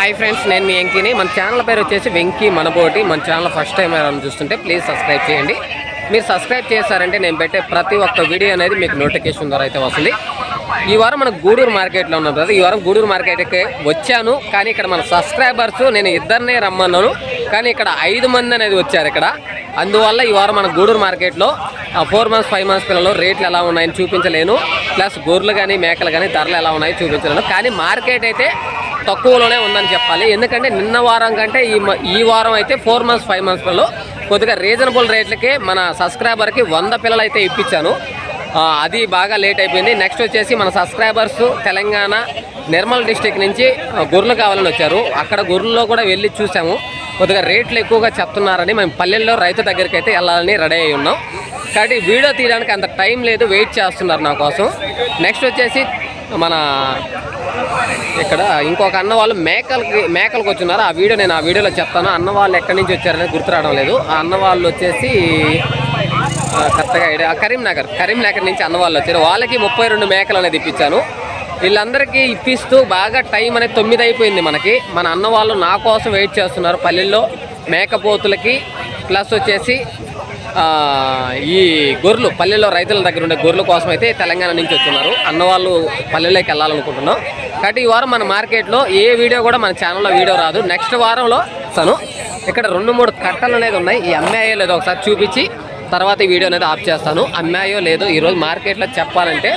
Hi friends నేను మీ వెంకీని. మన channel పేరు వచ్చేసి వెంకీ మనబోటి. మన ఛానల్ ఫస్ట్ టైం ఏమైనా చూస్తుంటే ప్లీజ్ సబ్స్క్రైబ్ చేయండి. మీరు సబ్స్క్రైబ్ చేశారంటే నేను పెట్టే ప్రతి ఒక్క వీడియో అనేది మీకు నోటిఫికేషన్ ద్వారా అయితే వస్తుంది. ఈ వారం మన గూడూరు మార్కెట్లో ఉన్నాం కదా ఈ వారం గూడూరు మార్కెట్కి వచ్చాను. కానీ ఇక్కడ మన సబ్స్క్రైబర్స్ నేను ఇద్దరినే రమ్మన్నాను. కానీ ఇక్కడ ఐదు మంది అనేది వచ్చారు ఇక్కడ. అందువల్ల ఈ వారం మన గూడూరు మార్కెట్లో ఫోర్ మంత్స్ ఫైవ్ మంత్స్ పిల్లలు రేట్లు ఎలా ఉన్నాయని చూపించలేను. ప్లస్ గొర్రెలు కానీ మేకలు కానీ ధరలు ఎలా ఉన్నాయో చూపించలేను. కానీ మార్కెట్ అయితే తక్కువలోనే ఉందని చెప్పాలి. ఎందుకంటే నిన్న వారం కంటే ఈ మ- ఈ వారం అయితే ఫోర్ మంత్స్ ఫైవ్ మంత్స్ పిల్లలు కొద్దిగా రీజనబుల్ రేట్లకే మన సబ్స్క్రైబర్కి వంద పిల్లలు అయితే ఇప్పించాను అది బాగా లేట్ అయిపోయింది. నెక్స్ట్ వచ్చేసి మన సబ్స్క్రైబర్స్ తెలంగాణ నిర్మల్ డిస్టిక్ నుంచి గొర్రెలు కావాలని వచ్చారు. అక్కడ గొర్రెల్లో కూడా వెళ్ళి చూసాము. కొద్దిగా రేట్లు ఎక్కువగా చెప్తున్నారని మేము పల్లెల్లో రైతు దగ్గరికి అయితే వెళ్ళాలని రెడీ అయి ఉన్నాం. కాబట్టి వీడియో తీయడానికి అంత టైం లేదు వెయిట్ చేస్తున్నారు నా కోసం. నెక్స్ట్ వచ్చేసి మన ఇక్కడ ఇంకొక అన్న వాళ్ళు మేకలకి మేకలకు వచ్చినారు ఆ వీడియో నేను ఆ వీడియోలో చెప్తాను. అన్న వాళ్ళు ఎక్కడి నుంచి వచ్చారనేది గుర్తు రావడం లేదు. ఆ అన్న వాళ్ళు వచ్చేసి కరెక్ట్గా ఐడియా ఆ, కరీంనగర్ కరీంనగర్ నుంచి అన్న వాళ్ళు వచ్చారు. వాళ్ళకి ముప్పై రెండు మేకలు అనేది ఇప్పించాను. వీళ్ళందరికీ ఇప్పిస్తూ బాగా టైం అనేది తొమ్మిది అయిపోయింది మనకి. మన అన్న వాళ్ళు నా కోసం వెయిట్ చేస్తున్నారు పల్లెల్లో మేకపోతులకి. ప్లస్ వచ్చేసి ఈ గొర్రెలు పల్లెల్లో రైతుల దగ్గర ఉండే గొర్రెల కోసం అయితే తెలంగాణ నుంచి వచ్చున్నారు అన్నవాళ్ళు పల్లెలోకి పల్లెల్లోకి వెళ్ళాలనుకుంటున్నాం. కాబట్టి ఈ వారం మన మార్కెట్లో ఏ వీడియో కూడా మన ఛానల్లో వీడియో రాదు. నెక్స్ట్ వారంలో తను ఇక్కడ రెండు మూడు కట్టలు అనేది ఉన్నాయి. ఈ అమ్మాయో లేదో ఒకసారి చూపించి తర్వాత ఈ వీడియో అనేది ఆఫ్ చేస్తాను. అమ్మాయో లేదో ఈరోజు మార్కెట్లో చెప్పాలంటే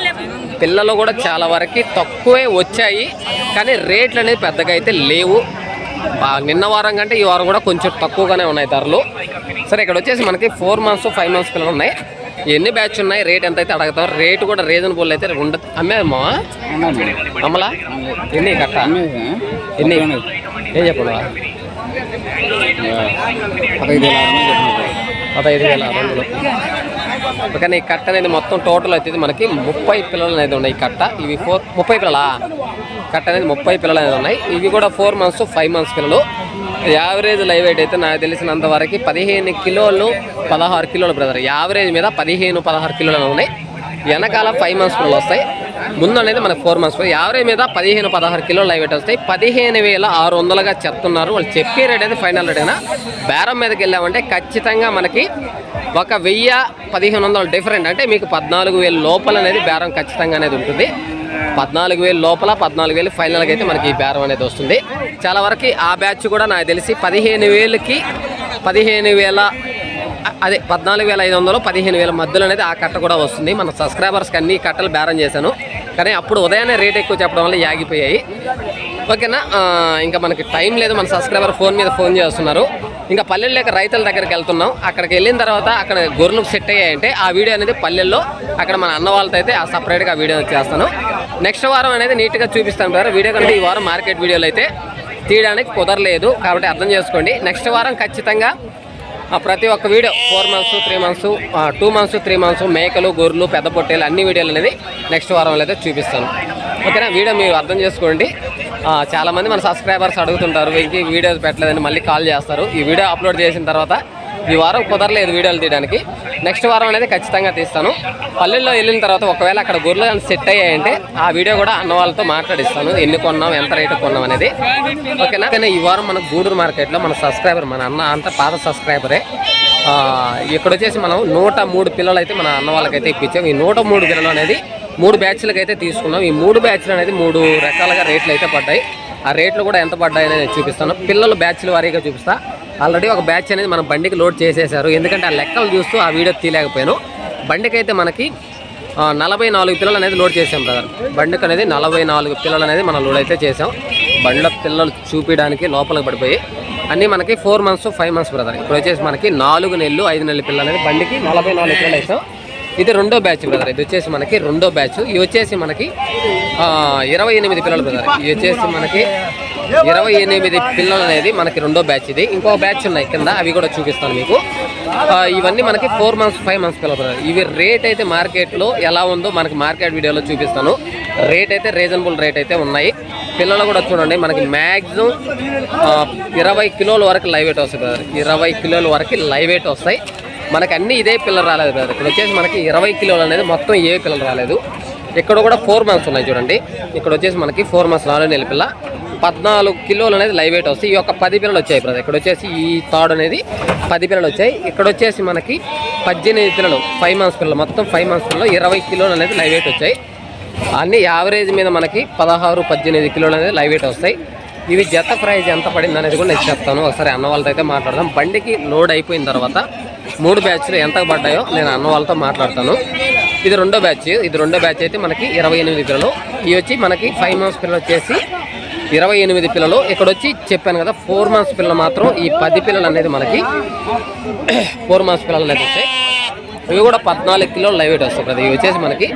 పిల్లలు కూడా చాలా వరకు తక్కువే వచ్చాయి. కానీ రేట్లు అనేది పెద్దగా అయితే లేవు. నిన్న వారం కంటే ఈ వారం కూడా కొంచెం తక్కువగానే ఉన్నాయి ధరలు. సరే ఇక్కడ వచ్చేసి మనకి ఫోర్ మంత్స్ ఫైవ్ మంత్స్ పిల్లలు ఉన్నాయి. ఎన్ని బ్యాచ్ ఉన్నాయి? రేట్ ఎంత అయితే అడుగుతాం. రేటు కూడా రీజనబుల్ అయితే ఉండదు అమ్మేమా అమ్మలా ఎన్ని కట్ట? ఎన్ని? ఏం చెప్పండి పదహైదు వేల ఆరు వందలు. కానీ ఈ కట్ట అనేది మొత్తం టోటల్ అయితే మనకి ముప్పై పిల్లలు అనేది ఉన్నాయి కట్ట. ఇవి ఫోర్ ముప్పై పిల్లలా? కట్ట అనేది ముప్పై పిల్లలు అనేది ఉన్నాయి. ఇవి కూడా ఫోర్ మంత్స్ ఫైవ్ మంత్స్ పిల్లలు. యావరేజ్ లైవ్ వెయిట్ అయితే నాకు తెలిసినంత వరకు పదిహేను కిలోలు పదహారు కిలోలు బ్రదర్. యావరేజ్ మీద పదిహేను పదహారు కిలోలు ఉన్నాయి. వెనకాల ఫైవ్ మంత్స్ పిల్లలు వస్తాయి. ముందు అనేది మనకు ఫోర్ మంత్స్ యావరేజ్ మీద పదిహేను పదహారు కిలోలు లైవ్ వెయిట్ వస్తాయి. పదిహేను వేల ఆరు వందలుగా చెప్తున్నారు. వాళ్ళు చెప్పే రేట్ అయితే ఫైనల్ రేట్ అయినా బేరం మీదకి వెళ్ళామంటే ఖచ్చితంగా మనకి ఒక వెయ్యి పదిహేను వందలు డిఫరెంట్ అంటే మీకు పద్నాలుగు వేల లోపల అనేది బేరం ఖచ్చితంగా అనేది ఉంటుంది. పద్నాలుగు వేలు లోపల పద్నాలుగు వేలు ఫైనల్గా అయితే మనకి ఈ బేరం అనేది వస్తుంది. చాలా వరకు ఆ బ్యాచ్ కూడా నాకు తెలిసి పదిహేను వేలకి పదిహేను వేల అదే పద్నాలుగు వేల ఐదు వందలు పదిహేను వేల మధ్యలో అనేది ఆ కట్ట కూడా వస్తుంది. మన సబ్స్క్రైబర్స్కి అన్ని కట్టలు బేరం చేశాను. కానీ అప్పుడు ఉదయాన్నే రేట్ ఎక్కువ చెప్పడం వల్ల యాగిపోయాయి ఓకేనా? ఇంకా మనకి టైం లేదు మన సబ్స్క్రైబర్ ఫోన్ మీద ఫోన్ చేస్తున్నారు. ఇంకా పల్లెల్లో రైతుల దగ్గరికి వెళ్తున్నాం. అక్కడికి వెళ్ళిన తర్వాత అక్కడ గొర్రెలు సెట్ అయ్యాయంటే ఆ వీడియో అనేది పల్లెల్లో అక్కడ మన అన్న వాళ్ళతో అయితే ఆ సపరేట్గా వీడియో చేస్తాను. నెక్స్ట్ వారం అనేది నీట్గా చూపిస్తాను సార్ వీడియో కంటే ఈ వారం మార్కెట్ వీడియోలు అయితే తీయడానికి కుదరలేదు. కాబట్టి అర్థం చేసుకోండి. నెక్స్ట్ వారం ఖచ్చితంగా ప్రతి ఒక్క video four months three months two months three months మేకలు గొర్రెలు పెద్ద పొట్టేలు అన్ని వీడియోలు అనేది నెక్స్ట్ వారంలో అయితే చూపిస్తాను. ఓకేనా? వీడియో మీరు అర్థం చేసుకోండి. చాలామంది చాలా మంది మన సబ్స్క్రైబర్స్ అడుగుతుంటారు ఇంక వీడియోస్ పెట్టలేదని మళ్ళీ కాల్ చేస్తారు. ఈ వీడియో అప్లోడ్ చేసిన తర్వాత ఈ వారం కుదరలేదు వీడియోలు తీయడానికి. నెక్స్ట్ వారం అనేది ఖచ్చితంగా తీస్తాను. పల్లెల్లో వెళ్ళిన తర్వాత ఒకవేళ అక్కడ గొర్రెలు కానీ సెట్ అయ్యాయంటే ఆ వీడియో కూడా అన్న వాళ్ళతో మాట్లాడిస్తాను. ఎన్ని కొన్నాం ఎంత రేటు కొన్నాం అనేది. ఓకేనా? కానీ ఈ వారం మన గూడూరు మార్కెట్లో మన సబ్స్క్రైబర్ మన అన్న అంత పాత సబ్స్క్రైబరే. ఇక్కడ వచ్చేసి మనం నూట మూడు పిల్లలు అయితే మన అన్న వాళ్ళకైతే ఇప్పించాం. ఈ నూట మూడు పిల్లలు అనేది మూడు బ్యాచ్లకు అయితే తీసుకున్నాం. ఈ మూడు బ్యాచ్లు అనేది మూడు రకాలుగా రేట్లు అయితే పడ్డాయి. ఆ రేట్లు కూడా ఎంత పడ్డాయి అనేది చూపిస్తాను. పిల్లలు బ్యాచ్ల వారీగా చూపిస్తాను ఆల్రెడీ ఒక బ్యాచ్ అనేది మన బండికి లోడ్ చేసేసారు. ఎందుకంటే ఆ లెక్కలు చూస్తూ ఆ వీడియో తీయలేకపోయాను. బండికి అయితే మనకి నలభై నాలుగు పిల్లలు అనేది లోడ్ చేసాం బ్రదర్. బండికి అనేది నలభై నాలుగు పిల్లలు అనేది మనం లోడ్ అయితే చేసాం. బండ్ల పిల్లలు చూపించడానికి లోపలికి పడిపోయి అన్నీ మనకి four months five months brother. ఇప్పుడు వచ్చేసి మనకి నాలుగు నెలలు ఐదు నెలల పిల్లలు అనేది బండికి నలభై నాలుగు పిల్లలు వేసాం. ఇది రెండో బ్యాచ్ బ్రదర్. ఇది వచ్చేసి మనకి రెండో బ్యాచ్. ఇది వచ్చేసి మనకి ఇరవై ఎనిమిది పిల్లలు బ్రదర్. ఇది వచ్చేసి మనకి ఇరవై ఎనిమిది పిల్లలు అనేది మనకి రెండో బ్యాచ్ ఇది. ఇంకో బ్యాచ్ ఉన్నాయి కింద అవి కూడా చూపిస్తాను మీకు. ఇవన్నీ మనకి ఫోర్ మంత్స్ ఫైవ్ మంత్స్ పిల్లలు ఇవి రేట్ అయితే మార్కెట్లో ఎలా ఉందో మనకి మార్కెట్ వీడియోలో చూపిస్తాను. రేట్ అయితే రీజనబుల్ రేట్ అయితే ఉన్నాయి. పిల్లలు కూడా చూడండి మనకి మ్యాక్సిమం ఇరవై కిలోల వరకు లైవ్ వెయిట్ వస్తాయి బ్రదర్ ఇరవై కిలోల వరకు లైవ్ వెయిట్ వస్తాయి. మనకి అన్ని ఇదే పిల్లలు రాలేదు బ్రదర్ ఇక్కడ వచ్చేసి మనకి ఇరవై కిలోలు అనేది మొత్తం ఏ పిల్లలు రాలేదు. ఇక్కడ కూడా ఫోర్ మంత్స్ ఉన్నాయి చూడండి. ఇక్కడ వచ్చేసి మనకి ఫోర్ మంత్స్ రాలేదు నెల పిల్ల. పద్నాలుగు కిలోలు అనేది లైవ్ వెయిట్ వస్తాయి ఈ యొక్క పది పిల్లలు వచ్చాయి బ్రదర్ ఇక్కడ వచ్చేసి ఈ తాడు అనేది పది పిల్లలు వచ్చాయి. ఇక్కడ వచ్చేసి మనకి పద్దెనిమిది పిల్లలు ఫైవ్ మంత్స్ పిల్లలు. మొత్తం ఫైవ్ మంత్స్ పిల్లలు ఇరవై కిలోలు అనేది లైవ్ వెయిట్ వచ్చాయి. అన్ని యావరేజ్ మీద మనకి పదహారు పద్దెనిమిది కిలోలు అనేది లైవ్ వెయిట్ వస్తాయి. ఇవి జత ప్రైజ్ ఎంత పడింది అనేది కూడా నేను చెప్తాను. ఒకసారి అన్న వాళ్ళతో అయితే మాట్లాడదాం. బండికి లోడ్ అయిపోయిన తర్వాత మూడు బ్యాచ్లు ఎంత పడ్డాయో నేను అన్న వాళ్ళతో మాట్లాడతాను. ఇది రెండో బ్యాచ్ ఇది రెండో బ్యాచ్ అయితే మనకి ఇరవై ఎనిమిది పిల్లలు. ఇవి వచ్చి మనకి ఫైవ్ మంత్స్ పిల్లలు వచ్చేసి ఇరవై ఎనిమిది పిల్లలు ఇక్కడ వచ్చి చెప్పాను కదా ఫోర్ మంత్స్ పిల్లలు మాత్రం ఈ పది పిల్లలు అనేది మనకి ఫోర్ మంత్స్ పిల్లలు అనేది వచ్చాయి. ఇవి కూడా పద్నాలుగు కిలోలు లైవ్ వెయిట్ వస్తాయి కదా ఇవి వచ్చేసి మనకి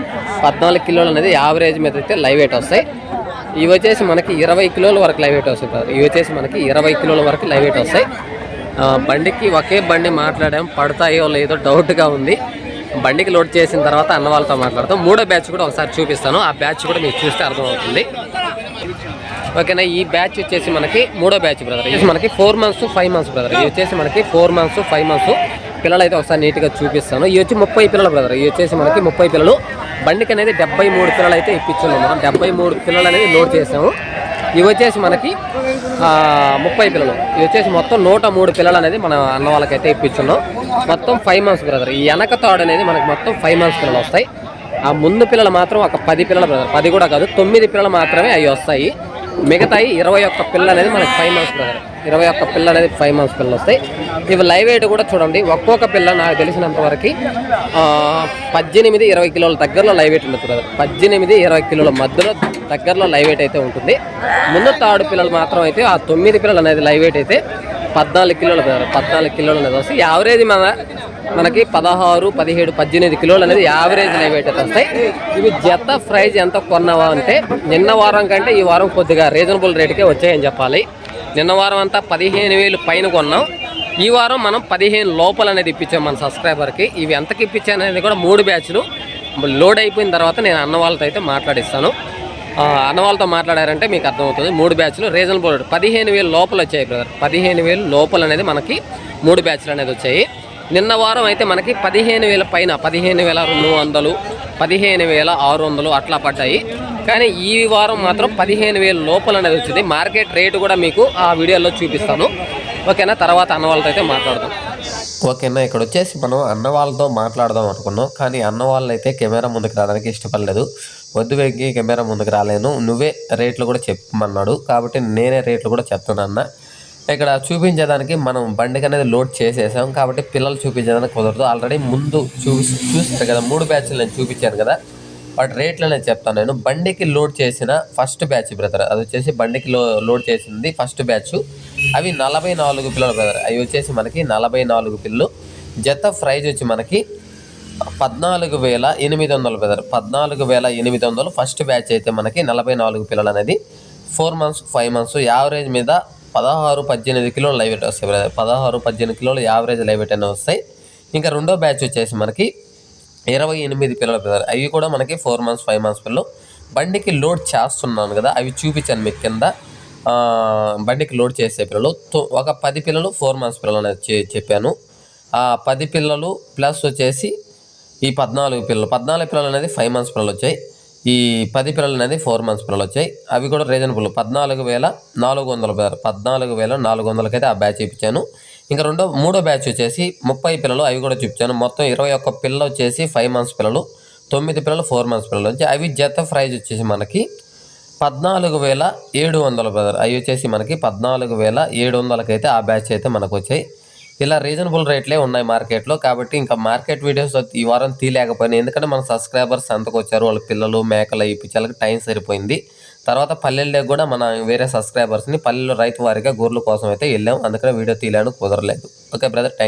పద్నాలుగు కిలోలు అనేది యావరేజ్ మీద అయితే లైవ్ వెయిట్ వస్తాయి. ఇవి వచ్చేసి మనకి ఇరవై కిలోల వరకు లైవ్ వెయిట్ వస్తాయి కదా ఇవి వచ్చేసి మనకి ఇరవై కిలోల వరకు లైవ్ వెయిట్ వస్తాయి. బండికి ఒకే బండి మాట్లాడాం పడతాయో లేదో డౌట్గా ఉంది. బండికి లోడ్ చేసిన తర్వాత అన్న వాళ్ళతో మాట్లాడతాం. మూడో బ్యాచ్ కూడా ఒకసారి చూపిస్తాను. ఆ బ్యాచ్ కూడా మీకు చూస్తే అర్థమవుతుంది. ఓకేనా? ఈ బ్యాచ్ వచ్చేసి మనకి మూడో బ్యాచ్ బ్రదర్. ఇది మనకి four months five months brother. ఇది వచ్చేసి మనకి ఫోర్ మంత్స్ ఫైవ్ మంత్స్. పిల్లలు అయితే ఒకసారి నీట్గా చూపిస్తాను. ఇవి వచ్చి ముప్పై పిల్లలు బ్రదర్. ఇవి వచ్చేసి మనకి ముప్పై పిల్లలు. బండికి అనేది డెబ్బై మూడు పిల్లలు అయితే ఇప్పించున్నాం మనం. డెబ్బై మూడు పిల్లలు అనేది లోడ్ చేసాము. ఇవి వచ్చేసి మనకి ముప్పై పిల్లలు. ఇవి వచ్చేసి మొత్తం నూట మూడు పిల్లలు అనేది మన అన్న వాళ్ళకైతే ఇప్పించున్నాం. మొత్తం ఫైవ్ మంత్స్ బ్రదర్. ఈ వెనక తాడు అనేది మనకి మొత్తం ఫైవ్ మంత్స్ పిల్లలు వస్తాయి. ఆ ముందు పిల్లలు మాత్రం ఒక పది పిల్లలు బ్రదర్. పది కూడా కాదు తొమ్మిది పిల్లలు మాత్రమే అవి వస్తాయి. మిగతాయి ఇరవై ఒక్క పిల్ల అనేది మనకి ఫైవ్ మంత్స్ బ్రదర్ ఇరవై ఒక్క పిల్ల అనేది ఫైవ్ మంత్స్ పిల్లలు వస్తాయి ఇవి లైవ్ వెయిట్ కూడా చూడండి ఒక్కొక్క పిల్ల నాకు తెలిసినంత వరకు పద్దెనిమిది ఇరవై కిలోల దగ్గరలో లైవ్ వెయిట్ ఉంటుంది బ్రదర్ పద్దెనిమిది ఇరవై కిలోల మధ్యలో దగ్గరలో లైవ్ వెయిట్ అయితే ఉంటుంది. ముందు తాడు పిల్లలు మాత్రం అయితే ఆ తొమ్మిది పిల్లలు అనేది లైవ్ వెయిట్ అయితే పద్నాలుగు కిలోలు బ్రదర్ పద్నాలుగు కిలోలు అనేది వస్తాయి యావరేజ్ మన మనకి పదహారు పదిహేడు పద్దెనిమిది కిలోలు అనేది యావరేజ్ లైవ్ వస్తాయి. ఇవి జత ప్రైజ్ ఎంత కొన్నావా అంటే నిన్న వారం కంటే ఈ వారం కొద్దిగా రీజనబుల్ రేటుకే వచ్చాయని చెప్పాలి. నిన్న వారం అంతా పదిహేను వేలు పైన కొన్నాం. ఈ వారం మనం పదిహేను లోపల అనేది ఇప్పించాం మన సబ్స్క్రైబర్కి. ఇవి ఎంతకి ఇప్పించాను అనేది కూడా మూడు బ్యాచ్లు. లోడ్ అయిపోయిన తర్వాత నేను అన్న వాళ్ళతో అయితే మాట్లాడిస్తాను. అన్న వాళ్ళతో మాట్లాడారంటే మీకు అర్థమవుతుంది. మూడు బ్యాచ్లు రీజనబుల్ పదిహేను వేలు లోపల వచ్చాయి బ్రదర్. పదిహేను వేలు లోపల అనేది మనకి మూడు బ్యాచ్లు అనేది వచ్చాయి. నిన్న వారం అయితే మనకి పదిహేను వేల పైన పదిహేను వేల రెండు వందలు పదిహేను వేల ఆరు వందలు అట్లా పడ్డాయి. కానీ ఈ వారం మాత్రం పదిహేను వేల లోపల అనేది వచ్చింది. మార్కెట్ రేటు కూడా మీకు ఆ వీడియోలో చూపిస్తాను. ఓకేనా? తర్వాత అన్న వాళ్ళతో అయితే మాట్లాడదాం. ఓకేనా? ఇక్కడ వచ్చేసి మనం అన్న వాళ్ళతో మాట్లాడదాం అనుకున్నాం. కానీ అన్న వాళ్ళు అయితే కెమెరా ముందుకు రావడానికి ఇష్టపడలేదు. వద్దు వెక్కి కెమెరా ముందుకు రాలేను. నువ్వే రేట్లు కూడా చెప్పమన్నాడు. కాబట్టి నేనే రేట్లు కూడా చెప్తాను అన్న. ఇక్కడ చూపించేదానికి మనం బండికి అనేది లోడ్ చేసేసాం కాబట్టి పిల్లలు చూపించేదానికి కుదరదు. ఆల్రెడీ ముందు చూపి చూస్తారు కదా మూడు బ్యాచ్లు నేను చూపించాను కదా. వాటి రేట్లు అనేది చెప్తాను నేను. బండికి లోడ్ చేసిన ఫస్ట్ బ్యాచ్ బ్రదర్ అది వచ్చేసి బండికి లో లోడ్ చేసింది ఫస్ట్ బ్యాచ్. అవి నలభై నాలుగు పిల్లలు బ్రదర్. అవి వచ్చేసి మనకి నలభై నాలుగు పిల్లలు జత ప్రైజ్ వచ్చి మనకి పద్నాలుగు వేల ఎనిమిది వందలు బ్రదర్. పద్నాలుగు వేల ఎనిమిది వందలు ఫస్ట్ బ్యాచ్ అయితే మనకి నలభై నాలుగు పిల్లలు అనేది four months five months average మీద పదహారు పద్దెనిమిది కిలోలు లైవ్ వెయిట్ వస్తాయి బ్రదర్. పదహారు పద్దెనిమిది కిలోలు యావరేజ్ లైవ్ వెయిట్ అనేవి వస్తాయి. ఇంకా రెండో బ్యాచ్ వచ్చేసి మనకి ఇరవై ఎనిమిది పిల్లలు బ్రదర్. అవి కూడా మనకి ఫోర్ మంత్స్ ఫైవ్ మంత్స్ పిల్లలు. బండికి లోడ్ చేస్తున్నాను కదా అవి చూపించాను మీకు కింద. బండికి లోడ్ చేసే పిల్లలు. తో- ఒక పది పిల్లలు ఫోర్ మంత్స్ పిల్లలు అనేది చెప్పాను. ఆ పది పిల్లలు ప్లస్ వచ్చేసి ఈ పద్నాలుగు పిల్లలు. పద్నాలుగు పిల్లలు అనేది ఫైవ్ మంత్స్ పిల్లలు వచ్చాయి. ఈ పది పిల్లలు అనేది ఫోర్ మంత్స్ పిల్లలు వచ్చాయి. అవి కూడా రీజనబుల్ పద్నాలుగు వేల నాలుగు వందల బ్రదర్ పద్నాలుగు వేల నాలుగు వందలకైతే ఆ బ్యాచ్ ఇప్పించాను ఇంకా రెండో మూడో బ్యాచ్ వచ్చేసి ముప్పై పిల్లలు అవి కూడా చూపించాను. మొత్తం ఇరవై ఒక్క పిల్లలు వచ్చేసి ఫైవ్ మంత్స్ పిల్లలు తొమ్మిది పిల్లలు ఫోర్ మంత్స్ పిల్లలు వచ్చి అవి జత ప్రైజ్ వచ్చేసి మనకి పద్నాలుగు వేల ఏడు వందల బ్రదర్ అవి వచ్చేసి మనకి పద్నాలుగు వేల ఏడు వందలకైతే ఆ బ్యాచ్ అయితే మనకు వచ్చాయి. ఇలా రీజనబుల్ రేట్లే ఉన్నాయి మార్కెట్లో కాబట్టి ఇంకా మార్కెట్ వీడియోస్ ఈ వారం తీయలేకపోయినాయి. ఎందుకంటే మన సబ్స్క్రైబర్స్ అంతకు వచ్చారు వాళ్ళ పిల్లలు మేకలు ఇప్పించాలకి టైం సరిపోయింది. తర్వాత పల్లెల్లో కూడా మన వేరే సబ్స్క్రైబర్స్ని పల్లెల్లో రైతు వారిగా గోర్లు కోసం అయితే వెళ్ళాం. అందుకని వీడియో తీయడానికి కుదరలేదు. Okay brother thank